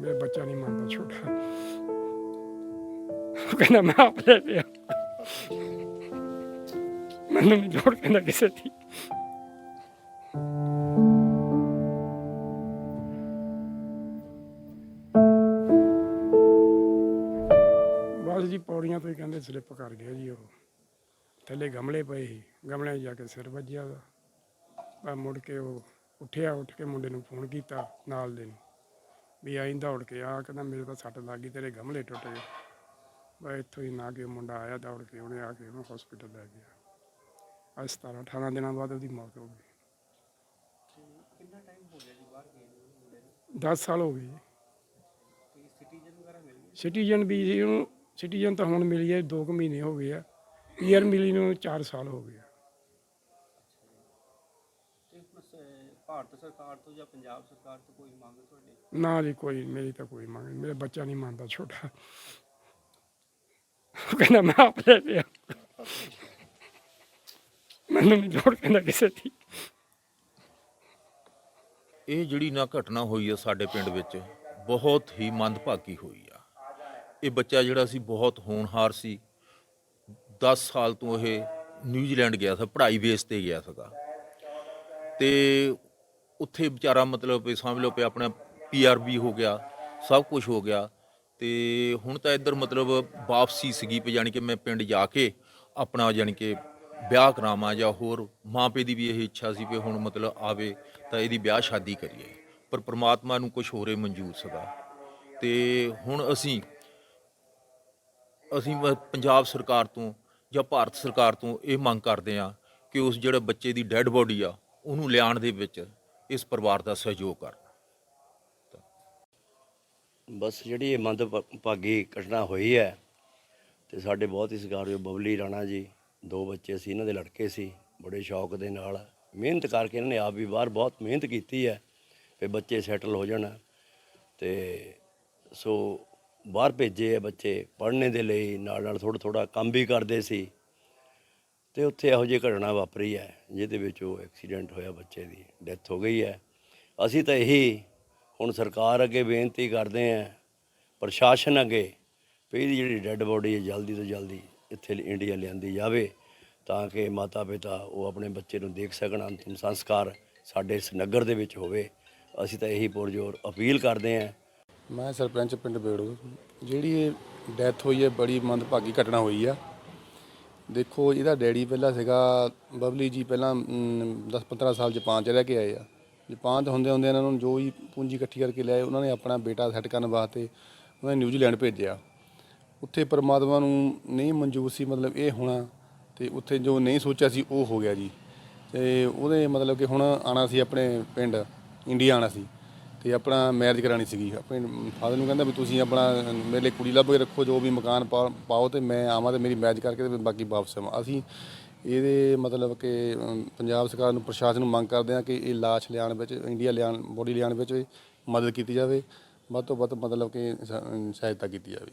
ਮੇਰਾ ਬੱਚਾ ਨਹੀਂ ਮੰਨਦਾ, ਛੋਟਾ। ਉਹ ਕਹਿੰਦਾ, ਮੈਂ ਆਪ ਲੈ ਲਿਆ। ਮੈਨੂੰ ਨਹੀਂ ਲੋੜ ਕਹਿੰਦਾ ਕਿਸੇ ਦੀ। ਬਸ ਜੀ ਪੌੜੀਆਂ ਤੋਂ ਹੀ ਕਹਿੰਦੇ ਸਲਿੱਪ ਕਰ ਗਿਆ ਜੀ ਉਹ। ਥੱਲੇ ਗਮਲੇ ਪਏ ਸੀ। ਗਮਲਿਆਂ 'ਚ ਜਾ ਕੇ ਸਿਰ ਵੱਜਿਆ ਉਹਦਾ। ਬਸ ਮੁੜ ਕੇ ਉਹ ਉੱਠਿਆ, ਉੱਠ ਕੇ ਮੁੰਡੇ ਨੂੰ ਫੋਨ ਕੀਤਾ ਨਾਲ ਦੇ ਨੂੰ। ਵੀ ਆਇੰਦਾ ਉੱਡ ਕੇ ਆ ਕਹਿੰਦਾ ਮੇਰੇ ਤਾਂ ਸੱਟ ਲੱਗ ਗਈ ਤੇਰੇ ਗਮਲੇ ਟੁੱਟ ਗਏ। ਬਸ ਇੱਥੋਂ ਹੀ ਨਾ ਕਿ ਮੁੰਡਾ ਆਇਆ ਦੌੜ ਕੇ ਉਹਨੇ ਆ ਕੇ ਉਹਨੂੰ ਹਸਪੀਟਲ ਲੈ ਗਿਆ। ਅੱਜ 17 18 ਦਿਨਾਂ ਬਾਅਦ ਉਹਦੀ ਮੌਤ ਹੋ ਗਈ। ਕਿੰਨਾ ਟਾਈਮ ਹੋ ਗਿਆ ਜੀ ਬਾਹਰ ਗਏ ਨੂੰ ਮੁੰਡੇ ਨੂੰ? 10 ਸਾਲ ਹੋ ਗਏ ਸਿਟੀਜ਼ਨ ਵਗੈਰਾ ਮਿਲ ਗਏ ਸਿਟੀਜ਼ਨ ਵੀ ਜੀ ਉਹਨੂੰ ਸਿਟੀਜ਼ਨ ਤਾਂ ਹੁਣ ਮਿਲੀ ਹੈ 2 ਮਹੀਨੇ ਹੋ ਗਏ ਆ। ਪੀਆਰ ਮਿਲੀ ਨੂੰ 4 ਸਾਲ ਹੋ ਗਏ ਆ ਤੇ ਹੁਣ ਸ- ਭਾਰਤ ਸਰਕਾਰ ਤੋਂ ਜਾਂ ਪੰਜਾਬ ਸਰਕਾਰ ਤੋਂ ਕੋਈ ਮੰਗ ਤੁਹਾਡੇ? ਨਾ ਜੀ ਕੋਈ ਮੇਰੀ ਤਾਂ ਕੋਈ ਮੰਗ ਨਹੀਂ ਮੇਰਾ ਬੱਚਾ ਨਹੀਂ ਮੰਨਦਾ ਛੋਟਾ। ਉਹ ਕਹਿੰਦਾ ਮੈਂ ਆਪ ਲੈ ਲਿਆ। ਮੈਨੂੰ ਨਹੀਂ ਲੋੜ ਕਹਿੰਦਾ ਕਿਸੇ ਦੀ। ਇਹ ਜਿਹੜੀ ਨਾ ਘਟਨਾ ਹੋਈ ਆ ਸਾਡੇ ਪਿੰਡ ਵਿੱਚ ਬਹੁਤ ਹੀ ਮੰਦਭਾਗੀ ਹੋਈ ਆ। ਇਹ ਬੱਚਾ ਜਿਹੜਾ ਸੀ ਬਹੁਤ ਹੋਣਹਾਰ ਸੀ। 10 ਸਾਲ ਤੋਂ ਇਹ ਨਿਊਜ਼ੀਲੈਂਡ ਗਿਆ ਸੀ ਪੜ੍ਹਾਈ ਬੇਸ ਤੇ ਗਿਆ ਸੀਗਾ। ਤੇ ਉੱਥੇ ਵਿਚਾਰਾ ਮਤਲਬ ਵੀ ਸਮਝ ਲਓ ਵੀ ਆਪਣਾ ਪੀਆਰਬੀ ਹੋ ਗਿਆ, ਸਭ ਕੁਝ ਹੋ ਗਿਆ ਤੇ ਹੁਣ ਤਾਂ ਇੱਧਰ ਮਤਲਬ ਵਾਪਸੀ ਸੀਗੀ ਵੀ ਜਾਣੀ ਕਿ ਮੈਂ ਪਿੰਡ ਜਾ ਕੇ ਆਪਣਾ ਜਾਣੀ ਕਿ ਵਿਆਹ ਕਰਾਵਾਂ ਜਾਂ ਹੋਰ ਮਾਪੇ ਦੀ ਵੀ ਇਹ ਇੱਛਾ ਸੀ ਵੀ ਹੁਣ ਮਤਲਬ ਆਵੇ ਤਾਂ ਇਹਦੀ ਵਿਆਹ ਸ਼ਾਦੀ ਕਰੀਏ। ਪਰ ਪ੍ਰਮਾਤਮਾ ਨੂੰ ਕੁਝ ਹੋਰੇ ਮਨਜ਼ੂਰ ਸੀਗਾ। ਤੇ ਹੁਣ ਅਸੀਂ ਅਸੀਂ ਪੰਜਾਬ ਸਰਕਾਰ ਤੋਂ ਜਾਂ ਭਾਰਤ ਸਰਕਾਰ ਤੋਂ ਇਹ ਮੰਗ ਕਰਦੇ ਹਾਂ ਕਿ ਉਸ ਜਿਹੜੇ ਬੱਚੇ ਦੀ ਡੈੱਡ ਬੋਡੀ ਆ ਉਹਨੂੰ ਲਿਆਉਣ ਦੇ ਵਿੱਚ ਇਸ ਪਰਿਵਾਰ ਦਾ ਸਹਿਯੋਗ ਕਰਨ ਬਸ ਜਿਹੜੀ ਇਹ ਮੰਦਭਾਗੀ ਘਟਨਾ ਹੋਈ ਹੈ ਤੇ ਸਾਡੇ ਬਹੁਤ ਹੀ ਸਤਿਕਾਰਯੋਗ ਬਬਲੀ ਰਾਣਾ ਜੀ, ਦੋ ਬੱਚੇ ਸੀ, ਇਹਨਾਂ ਦੇ ਲੜਕੇ ਸੀ, ਬੜੇ ਸ਼ੌਕ ਦੇ ਨਾਲ, ਮਿਹਨਤ ਕਰਕੇ ਇਹਨਾਂ ਨੇ ਆਪ ਵੀ ਬਾਹਰ ਬਹੁਤ ਮਿਹਨਤ ਕੀਤੀ ਹੈ, ਵੀ ਬੱਚੇ ਸੈਟਲ ਹੋ ਜਾਣ ਤੇ ਸੋ ਬਾਹਰ ਭੇਜੇ ਆ ਬੱਚੇ ਪੜ੍ਹਨੇ ਦੇ ਲਈ ਨਾਲ ਨਾਲ ਥੋੜਾ ਥੋੜਾ ਕੰਮ ਵੀ ਕਰਦੇ ਸੀ। ਤੇ ਉੱਥੇ ਇਹੋ ਜਿਹੀ ਘਟਨਾ ਵਾਪਰੀ ਹੈ, ਜਿਹਦੇ ਵਿੱਚ ਉਹ ਐਕਸੀਡੈਂਟ ਹੋਇਆ ਬੱਚੇ ਦੀ ਡੈਥ ਹੋ ਗਈ ਹੈ। ਅਸੀਂ ਤਾਂ ਇਹੀ ਹੁਣ ਸਰਕਾਰ ਅੱਗੇ ਬੇਨਤੀ ਕਰਦੇ ਆਂ ਪ੍ਰਸ਼ਾਸਨ ਅੱਗੇ, ਵੀ ਇਹਦੀ ਜਿਹੜੀ ਡੈੱਡ ਬੋਡੀ ਹੈ, ਜਲਦੀ ਤੋਂ ਜਲਦੀ ਇੱਥੇ ਇੰਡੀਆ ਲਿਆਂਦੀ ਜਾਵੇ, ਤਾਂ ਕਿ ਮਾਤਾ ਪਿਤਾ ਉਹ ਆਪਣੇ ਬੱਚੇ ਨੂੰ ਦੇਖ ਸਕਣ, ਅੰਤਿਮ ਸੰਸਕਾਰ ਸਾਡੇ ਇਸ ਨਗਰ ਦੇ ਵਿੱਚ ਹੋਵੇ। ਅਸੀਂ ਤਾਂ ਇਹੀ ਪੁਰਜੋਰ ਅਪੀਲ ਕਰਦੇ ਆਂ ਮੈਂ ਸਰਪੰਚ ਪਿੰਡ ਬੇੜੂ, ਜਿਹੜੀ ਇਹ ਡੈਥ ਹੋਈ ਹੈ, ਬੜੀ ਮੰਦਭਾਗੀ ਘਟਨਾ ਹੋਈ ਆ। ਦੇਖੋ, ਇਹਦਾ ਡੈਡੀ ਪਹਿਲਾਂ ਸੀਗਾ ਬਬਲੀ ਜੀ, ਪਹਿਲਾਂ 10-15 ਸਾਲ ਜਾਪਾਨ ਚ ਰਹਿ ਕੇ ਆਏ ਆ। ਜਾਪਾਨ ਚ ਹੁੰਦੇ ਹੁੰਦੇ ਇਹਨਾਂ ਨੂੰ ਜੋ ਹੀ ਪੂੰਜੀ ਇਕੱਠੀ ਕਰਕੇ ਲਿਆਏ, ਉਹਨਾਂ ਨੇ ਆਪਣਾ ਬੇਟਾ ਸੈੱਟ ਕਰਨ ਵਾਸਤੇ ਉਹਨਾਂ ਨੇ ਨਿਊਜ਼ੀਲੈਂਡ ਭੇਜਿਆ। ਉੱਥੇ ਪਰਮਾਤਮਾ ਨੂੰ ਨਹੀਂ ਮਨਜ਼ੂਰ ਸੀ ਮਤਲਬ ਇਹ ਹੋਣਾ ਤੇ ਉੱਥੇ ਜੋ ਨਹੀਂ ਸੋਚਿਆ ਸੀ ਉਹ ਹੋ ਗਿਆ ਜੀ। ਤੇ ਉਹਦੇ ਮਤਲਬ ਕਿ ਹੁਣ ਆਣਾ ਸੀ ਆਪਣੇ ਪਿੰਡ, ਇੰਡੀਆ ਆਣਾ ਸੀ। ਤੇ ਆਪਣਾ ਮੈਰਿਜ ਕਰਾਣੀ ਸੀਗੀ। ਆਪਣੇ ਫਾਦਰ ਨੂੰ ਕਹਿੰਦਾ ਵੀ ਤੁਸੀਂ ਆਪਣਾ ਮੇਰੇ ਲਈ ਕੁੜੀ ਲੱਭ ਕੇ ਰੱਖੋ ਜੋ ਵੀ ਮਕਾਨ ਪਾ- ਪਾਓ ਤੇ ਮੈਂ ਆਵਾਂ ਤੇ ਮੇਰੀ ਮੈਰਿਜ ਕਰਕੇ ਤੇ ਬਾਕੀ ਵਾਪਸ ਆਵਾਂ। ਅਸੀਂ ਇਹਦੇ ਮਤਲਬ ਕਿ ਅਮ, ਪੰਜਾਬ ਸਰਕਾਰ ਨੂੰ ਪ੍ਰਸ਼ਾਸਨ ਨੂੰ ਮੰਗ ਕਰਦੇ ਹਾਂ ਕਿ ਇਹ ਲਾਸ਼ ਲਿਆਉਣ ਵਿੱਚ ਇੰਡੀਆ ਲਿਆਉਣ ਬੋਡੀ ਲਿਆਉਣ ਵਿੱਚ ਮਦਦ ਕੀਤੀ ਜਾਵੇ। ਵੱਧ ਤੋਂ ਵੱਧ ਮਤਲਬ ਕਿ ਸ- ਸਹਾਇਤਾ ਕੀਤੀ ਜਾਵੇ।